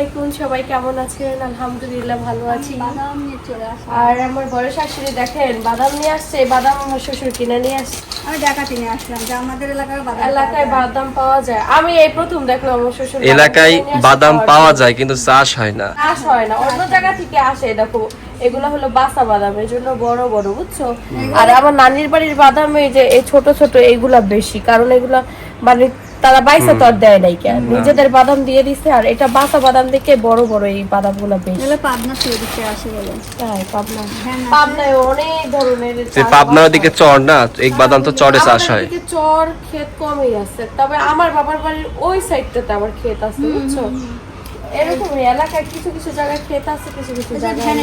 আলাইকুম সবাই কেমন আছেন? আলহামদুলিল্লাহ ভালো আছি। আর আমার বড় শাশুড়ি দেখেন বাদাম নিয়ে আসছে বাদাম আমার শ্বশুর কিনে নিয়ে আসছে আমি দেখাতে নিয়ে আসলাম যে আমাদের এলাকার বাদাম এলাকায় বাদাম পাওয়া যায়। আমি এই প্রথম দেখলাম আমার শ্বশুর এলাকায় বাদাম পাওয়া যায় কিন্তু চাষ হয় না। চাষ হয় না। অন্য জায়গা থেকে আসে দেখো এগুলো হলো বাসা বাদাম এর জন্য বড় বড় বুঝছ? আর আমার নানির বাড়ির বাদাম এই যে এই ছোট ছোট এইগুলা বেশি কারণ এগুলা মানে তারা বাইসা তো আর দেয় নাই কেন? নিজেদের বাদাম দিয়ে দিছে আর এটা বাসা বাদাম থেকে বড় বড় এই বাদামগুলা বেশি পাবনা তৈরিতে আসে বলে। তাই পাবনা। হ্যাঁ পাবনায় অনেক ধরনের চাষ পাবনার দিকে চর না এই বাদাম তো চরে চাষ হয়। দিকে চর ক্ষেত কমই আছে। তবে আমার বাবার বাড়ির ওই সাইডটাতে আমার ক্ষেত আছে বুঝছ? এরকম এলাকায় কিছু কিছু জায়গায় ক্ষেত আছে কিছু কিছু জায়গায়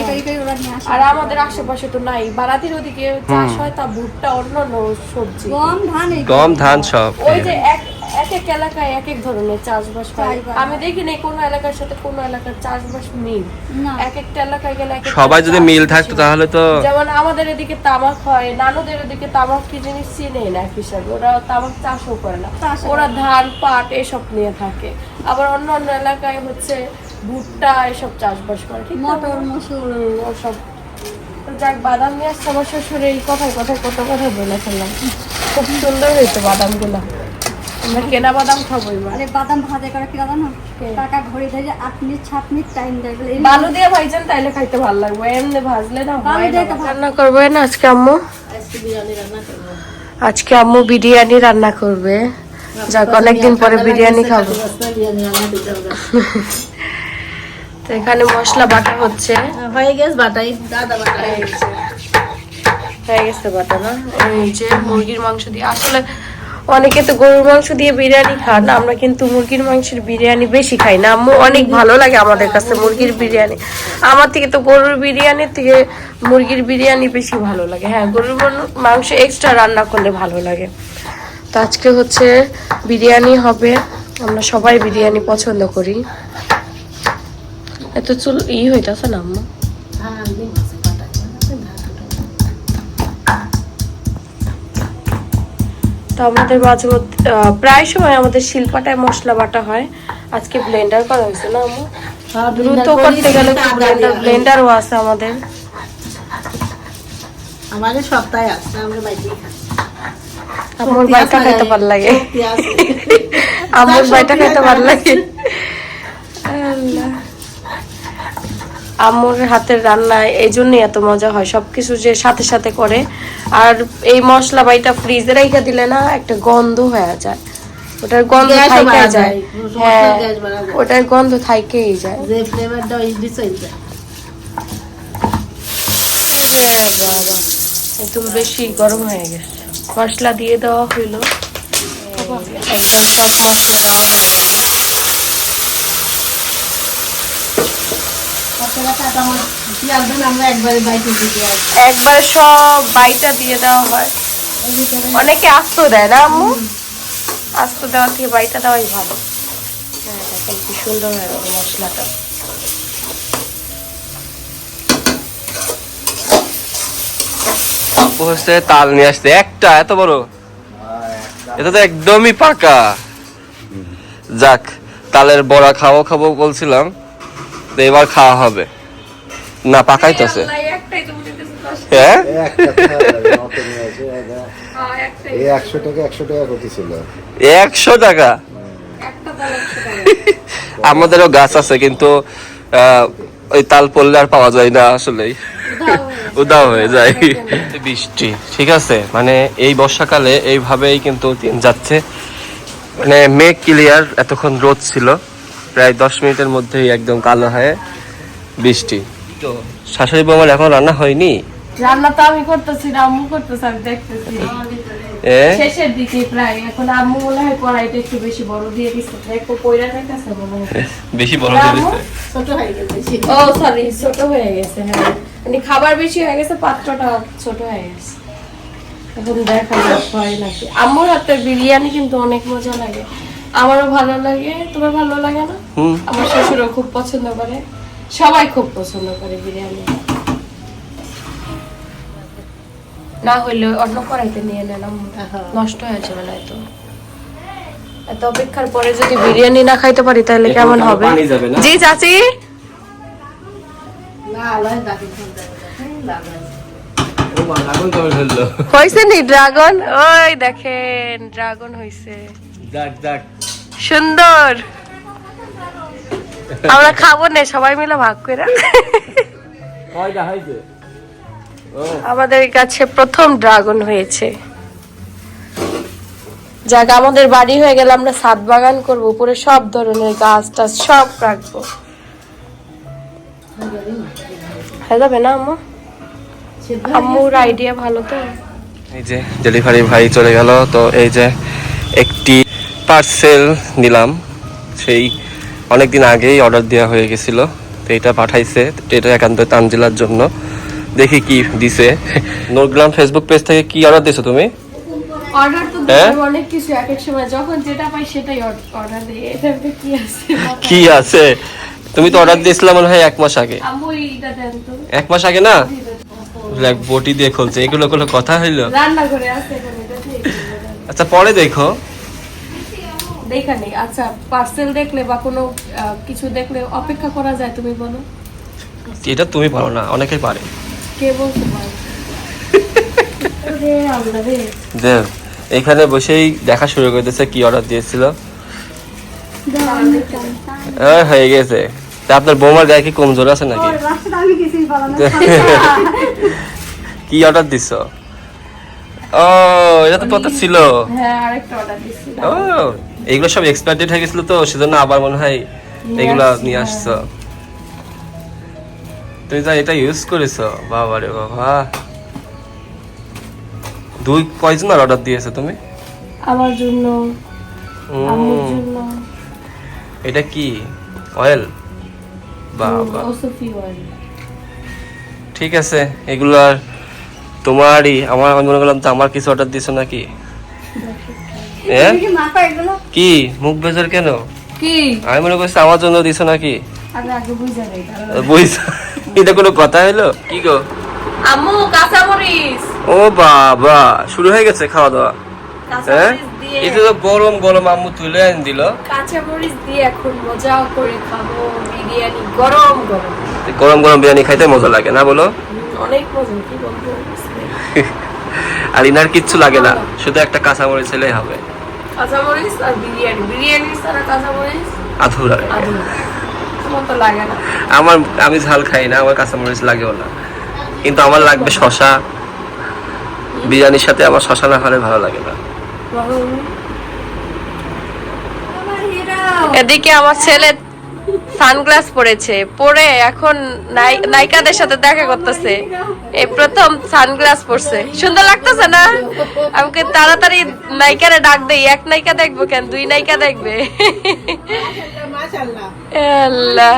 আর আমাদের আশেপাশে তো নাই। বারাতির ওদিকে চাষ হয় তা ভুট্টা অন্য অন্য সবজি। গম ধান গম ধান সব ওই যে এক এক এক এলাকায় এক এক ধরনের চাষবাস হয়। আমি দেখি নাই কোনো এলাকার সাথে কোনো এলাকার চাষবাস মিল। এক একটা এলাকায় গেলে সবাই যদি মিল থাকতো তাহলে তো যেমন আমাদের এদিকে তামাক হয় নানুদের এদিকে তামাক কি জিনিস চিনে না এক হিসাবে। ওরা তামাক চাষও করে না। ওরা ধান পাট এসব নিয়ে থাকে। আবার অন্য অন্য এলাকায় হচ্ছে ভুট্টা এসব চাষবাস করে। ঠিক? মটর মসুর। ওসব। যাক বাদাম নিয়ে আসছে আমার শ্বশুর এই কথায় কথায় কত কথা বলে ফেললাম। খুব সুন্দর হয়েছে বাদামগুলো। আমরা কেনা বাদাম খাব এবার। আরে বাদাম ভাজে করে কি জানো টাকা ঘড়ি ধরে আট মিনিট মিনিট টাইম বলে দিয়ে তাইলে খাইতে ভালো লাগবে। এমনি ভাজলে না বালু হয় দিয়ে না তো ভালো। রান্না করবে আজকে আম্মু? আজকে আম্মু বিরিয়ানি রান্না করবে। যাক অনেকদিন পরে বিরিয়ানি খাব। তো এখানে মশলা বাটা হচ্ছে। হয়ে গেছে বাটাই। দাদা বাটাই। হয়ে গেছে। বাটা না? এই যে মুরগির মাংস দিয়ে। আসলে অনেকে তো গরুর মাংস দিয়ে বিরিয়ানি খান, আমরা কিন্তু মুরগির মাংসের বিরিয়ানি বেশি খাই না। আম্মু, অনেক ভালো লাগে আমাদের কাছে মুরগির বিরিয়ানি। আমার থেকে তো গরুর বিরিয়ানির থেকে মুরগির বিরিয়ানি বেশি ভালো লাগে। হ্যাঁ গরুর মাংস এক্সট্রা রান্না করলে ভালো লাগে। তো আজকে হচ্ছে বিরিয়ানি হবে। আমরা সবাই বিরিয়ানি পছন্দ করি। এত চুল ই হইতাছে না, আম্মু? তো আমাদের মাঝে মধ্যে প্রায় সময় আমাদের শিল্পাটায় মশলা বাটা হয়। আজকে ব্লেন্ডার করা হয়েছে না আম্মু? দ্রুত করতে গেলে ব্লেন্ডার ব্লেন্ডারও আছে আমাদের। আমাদের সপ্তাহে আসছে আমরা বাইরে আমার বাইটা খাইতে ভালো লাগে। আমার বাইটা খাইতে ভালো লাগে। আল্লাহ। আম্মুর হাতের রান্না এই জন্যই এত মজা হয়। সবকিছু যে সাথে সাথে করে। আর এই মশলা বাইটা ফ্রিজে রেখে দিলে না একটা গন্ধ হয়ে যায়। ওটার গন্ধ থাইকে যায়। হ্যাঁ। ওটার গন্ধ থাইকেই যায়। যে ফ্লেভারটা ওই বাবা একদম বেশি গরম হয়ে গেছে। মশলা দিয়ে দেওয়া হইল। একদম সব মশলা দেওয়া হয়ে গেল সপ্তাহে টাকা আমার পেঁয়াজ দেন আমরা একবারে সব বাইটা দিয়ে দেওয়া হয়। অনেকে আস্ত দেয় না আম্মু? আস্ত দেওয়া থেকে বাইটা দেওয়াই ভালো। হ্যাঁ দেখেন কি সুন্দর হয়ে গেল মশলাটা। হচ্ছে তাল নিয়ে আসতে একটা এত বড়? এটা তো একদমই পাকা। যাক তালের বড়া খাব খাব বলছিলাম। তো এবার খাওয়া হবে। না পাকাই তো আছে একটাই তো উঠে গেছে দশ হ্যাঁ? হ্যাঁ, একশো টাকা একশো টাকা করতেছিল একশো আমাদেরও গাছ আছে কিন্তু আহ, ওই তাল পড়লে আর পাওয়া যায় না আসলেই। উদাও হয়ে যায়। বৃষ্টি ঠিক আছে? মানে এই বর্ষাকালে এইভাবেই কিন্তু দিন যাচ্ছে। মানে মেঘ ক্লিয়ার এতক্ষণ রোদ ছিল। প্রায় দশ মিনিটের মধ্যেই একদম কালো হয়ে বৃষ্টি। তো শাশুড়ি বৌমার এখন রান্না হয়নি? রান্না তো আমি করতেছি না আম্মু করতেছে আমি দেখতেছি। শেষের দিকে প্রায় এখন আম্মু মনে হয় কড়াইটা একটু বেশি বড় দিয়ে দিচ্ছে একটু পয়রা খাইতেছে মনে হয়। বেশি বড় না, দিচ্ছে ছোট হয়ে গেছে। ও সরি ছোট হয়ে গেছে হ্যাঁ। মানে খাবার বেশি হয়ে গেছে পাত্রটা ছোট হয়ে গেছে। এখন দেখা যাক হয় নাকি। আম্মুর হাতের বিরিয়ানি কিন্তু অনেক মজা লাগে। আমারও ভালো লাগে তোমার ভালো লাগে না? আমার শ্বশুরও খুব পছন্দ করে। সবাই খুব পছন্দ করে বিরিয়ানি। না হইলে অন্য কড়াইতে নিয়ে। হ্যাঁ। নষ্ট হয়ে যাবে না তো এত অপেক্ষার পরে যদি বিরিয়ানি না খাইতে পারি তাহলে কেমন হবে? পানি যাবে না? জি চাচি। হয়েছে নি ড্রাগন? ওই দেখেন ড্রাগন হয়েছে যাক যাক। সুন্দর। আমরা খাব না সবাই মিলে ভাগ করে। আমাদের কাছে প্রথম ড্রাগন হয়েছে। যাক আমাদের বাড়ি হয়ে গেলে আমরা ছাদ বাগান করব উপরে সব ধরনের গাছ টাছ সব রাখব। হয়ে যাবে না আম্মু? আম্মুর আইডিয়া ভালো তো। এই যে ডেলিভারি ভাই চলে গেল তো এই যে একটি পার্সেল নিলাম। সেই অনেক দিন আগেই অর্ডার দেওয়া হয়ে গেছিল। তো এটা পাঠাইছে। এটা একান্ত তানজিলার জন্য। দেখি কি দিছে। নোরগ্রাম ফেসবুক পেজ থেকে কি অর্ডার দিছো তুমি? অর্ডার তো হ্যাঁ? অনেক কিছু এক এক সময়। যখন যেটা পাই সেটাই অর্ডার দিই। কি আছে? কি আছে? তুমি তো অর্ডার দিয়েছিলাম মনে হয় এক মাস আগে। এক মাস আগে না? দেখ, বটি দিয়ে খুলছে। এগুলো কোনো কথা হইল? আচ্ছা পরে দেখো। দেখা নেই। আচ্ছা পার্সেল দেখলে বা কোনো কিছু দেখলে অপেক্ষা করা যায় তুমি বলো। এটা তুমি পারো না অনেকেই পারে। কে বলতে পারো? যে এখানে বসেই দেখা শুরু করে দিয়েছে কি অর্ডার দিয়েছিল। হয়ে গেছে। আপনার বৌমার গায়ে কি কমজোর আছে নাকি? কি অর্ডার দিছ? ও এটা তো কথা ছিল। হ্যাঁ আরেকটা অর্ডার দিচ্ছি ও। এগুলো সব এক্সপায়ার ডেট হয়ে গেছিল তো সেজন্য আবার মনে হয় এগুলো নিয়ে আসছো। তুমি যা এটা ইউজ করেছ বাবা রে বাবা। দুই কয়জনের অর্ডার দিয়েছ তুমি? আমার জন্য। আম্মুর উম, জন্য। এটা কি? অয়েল বাবা। ঠিক আছে এগুলো আর তোমারই আমার আমি মনে করলাম তো আমার কিছু অর্ডার দিয়েছ নাকি? কি কি? মুখ বেজার কেন? কি? আমি মনে করছি আমার জন্য দিছো নাকি? এটা কোনো কথা হলো কি গো? আম্মু কাঁচামরিচ। ও বাবা শুরু হয়ে গেছে খাওয়া দাওয়া হ্যাঁ? এটা তো গরম গরম আম্মু তুলে এনে দিল। কাঁচামরিচ দিয়ে এখন মজা করে খাব বিরিয়ানি গরম গরম। গরম গরম বিরিয়ানি খাইতে মজা লাগে না বলো? অনেক মজা কি বলব? আর ইনার কিচ্ছু লাগে না শুধু একটা কাঁচামরিচ ছেলে হবে। কাঁচামরিচ আর বিরিয়ানি। বিরিয়ানি ছাড়া কাঁচামরিচ? আধুরা। আদৌ আমার তো লাগে না। আমার আমি ঝাল খাই না আমার কাঁচামরিচ লাগেও না। কিন্তু আমার লাগবে শশা বিরিয়ানির সাথে আমার শশা না হলে ভালো লাগে না। এদিকে আমার ছেলে সানগ্লাস পরেছে। পরে এখন নায়িকাদের সাথে দেখা করতেছে। এই প্রথম সানগ্লাস পরছে। সুন্দর লাগতেছে না? আমাকে তাড়াতাড়ি নায়িকারে ডাক দেই। এক নায়িকা দেখব কেন? দুই নায়িকা দেখবে। আল্লাহ।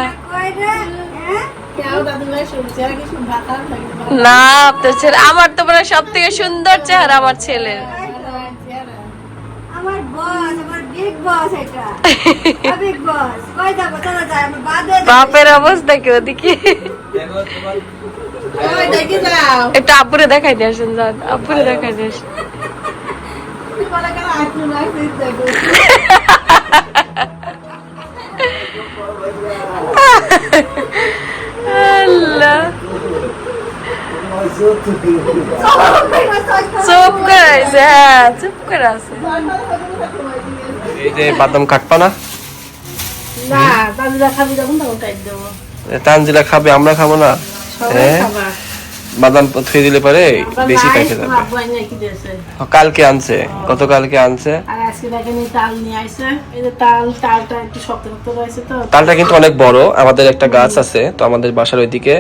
না আপনার ছেলে আমার তো মনে সব থেকে সুন্দর চেহারা আমার ছেলের। আমার বাপের অবস্থা কি ওদিকে ওই একটু আপুরে দেখাই নিয়ে আসেন যান আপুরে দেখাই নিয়ে আসেন দেখো আল্লাহ চুপ করে আছে হ্যাঁ চুপ করে আছে এই যে বাদাম কাটপা না? তানজিলা খাবে আমরা খাব না? হ্যাঁ? বাদাম থুয়ে দিলে পারে বেশি যাবে কালকে আনছে। গতকালকে আনছে? তালটা কিন্তু অনেক বড়। আমাদের একটা গাছ আছে তো আমাদের বাসার ওইদিকে।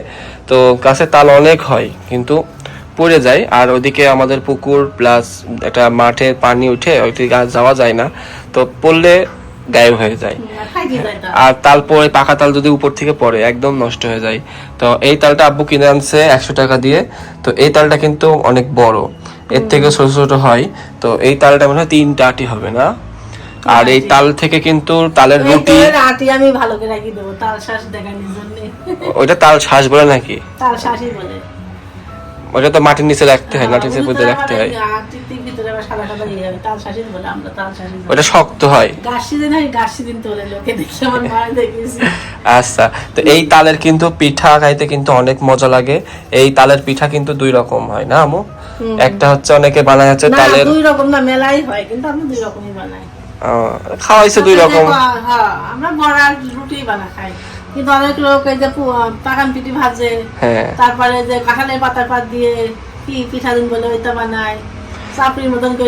তো গাছে তাল অনেক হয় কিন্তু পড়ে যায় আর ওদিকে আমাদের পুকুর প্লাস একটা মাঠে পানি উঠে ওইদিকে গাছ যাওয়া যায় না তো পড়লে গায়েব হয়ে যায়। আর তাল পরে পাকা তাল যদি উপর থেকে পড়ে একদম নষ্ট হয়ে যায়। তো এই তালটা আব্বু কিনে আনছে একশো টাকা দিয়ে। তো এই তালটা কিন্তু অনেক বড় এর থেকে ছোট ছোট হয়। তো এই তালটা মনে হয় তিনটা আটি হবে না? আর এই তাল থেকে কিন্তু তালের রুটি আটি আমি ভালো করে রাখি দেবো তাল শ্বাস দেখানোর জন্য। ওইটা তাল শ্বাস বলে নাকি? তাল শ্বাসই বলে। ওটা তো মাটির নিচে রাখতে হয় মাটির নিচে পুঁতে রাখতে হয়। ওটা শক্ত হয়। আচ্ছা তো এই তালের কিন্তু পিঠা খাইতে কিন্তু অনেক মজা লাগে। এই তালের পিঠা কিন্তু দুই রকম হয় না আমু একটা হচ্ছে অনেকে বানায় হচ্ছে তালের দুই রকম না মেলাই হয় কিন্তু আমি দুই রকমই বানাই। খাওয়াইছে দুই রকম। হ্যাঁ আমরা বড়া রুটি বানা খাই। কিন্তু অনেক লোক এই যে পাকান পিঠি ভাজে। হ্যাঁ। তারপরে যে কাঁঠালের পাতার পাত দিয়ে কি পিঠা দিন বলে ওইটা বানায়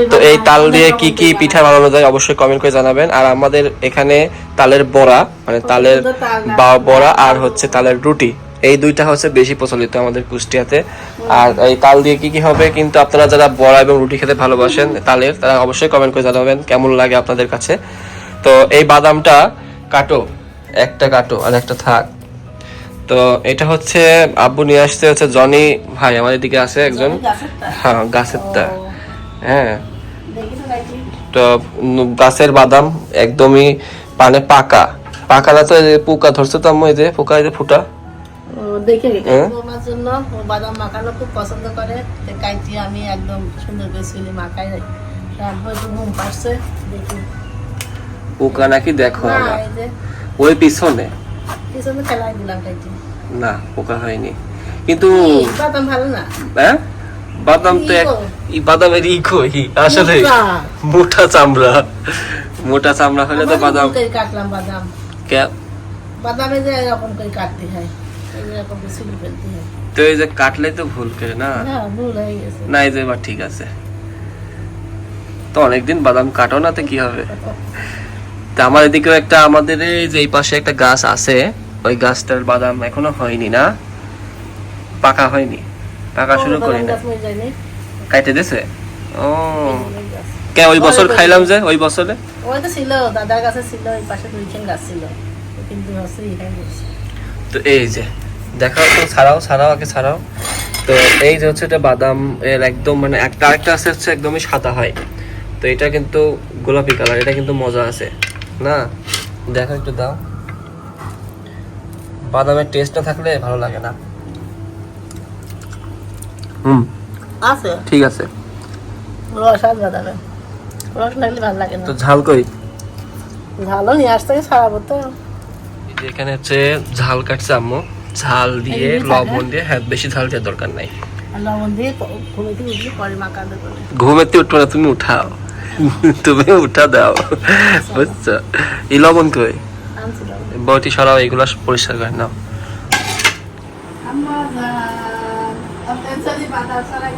তো এই তাল দিয়ে কি কি পিঠা বানানো যায় অবশ্যই কমেন্ট করে জানাবেন। আর আমাদের এখানে তালের বড়া মানে তালের। বা- বড়া আর হচ্ছে তালের রুটি এই দুইটা হচ্ছে বেশি প্রচলিত আমাদের কুষ্টিয়াতে। আর এই তাল দিয়ে কি কি হবে কিন্তু আপনারা যারা বড়া এবং রুটি খেতে ভালোবাসেন তালের তারা অবশ্যই কমেন্ট করে জানাবেন কেমন লাগে আপনাদের কাছে। তো এই বাদামটা কাটো একটা কাটো আর একটা থাক। তো এটা হচ্ছে আব্বু নিয়ে আসছে হচ্ছে জনি ভাই আমাদের দিকে আছে একজন। হ্যাঁ গাছেরটা। ও, হ্যাঁ। তো। তো গাছের বাদাম একদমই মানে পাকা। পাকাটা তো পোকা ধরছে তো এই যে পোকা এই যে ফুটা। দেখে হ্যাঁ? জন্য। বাদাম মাখানো খুব পছন্দ করে। কাইটি আমি একদম সুন্দর করে মাখাই রাখব ঘুম পাচ্ছে দেখি। পোকা নাকি দেখো না ওই পিছনে? পিছনে খেলাই দিলাম না পোকা হয়নি। কিন্তু বাদাম ভালো না? হ্যাঁ? বাদাম তো বাদামের ই কই? আসলে মোটা। চামড়া। মোটা চামড়া হলে তো বাদাম কাটলাম বাদাম। কে- বাদামে যে এরকম করে কাটতে হয়। এরকম করে ফেলতে হয়। তো এই যে কাটলে তো ভুল করে না? না এই যে এবার ঠিক আছে। তো অনেকদিন বাদাম কাটো না তো কি হবে? তা আমার এদিকেও একটা আমাদের এই যে এই পাশে একটা গাছ আছে ওই গাছটার বাদাম এখনও হয়নি না? পাকা হয়নি। পাকা শুরু করি না মরে দিছে? ও। কে ওই বছর খাইলাম যে ওই বছরে? ওই তো ছিল দাদার কাছে ছিল ওই পাশে দুইখান গাছ ছিল। কিন্তু তো এই যে দেখাও তো ছাড়াও ছাড়াও আগে ছাড়াও। তো এই যে হচ্ছে এটা বাদাম এর একদম মানে একটা আরেকটা আছে হচ্ছে একদমই সাদা হয়। তো এটা কিন্তু গোলাপি কালার এটা কিন্তু মজা আছে। না দেখো একটু দাও। বাদামের টেস্ট না থাকলে ভালো লাগে না। হুম। আছে। ঠিক আছে। রস আর বাদামে। রস লাগলে ভালো লাগে না। তো ঝাল কই? ভালো নিয়ে আসতে সারাবো তো এই যে এখানে হচ্ছে ঝাল কাটছে আম্মু। ঝাল দিয়ে লবণ দিয়ে হ্যাঁ বেশি ঝাল দেওয়ার দরকার নাই। আর লবণ দিয়ে ঘুমিতে উঠলে পরে মাখা দেবো ঘুমেতে উঠবো না তুমি উঠাও। তুমি উঠা দাও। বুঝছ? এই লবণ কই? বটি সরাও, এগুলো পরিষ্কার করে নাও। বাদাম সারা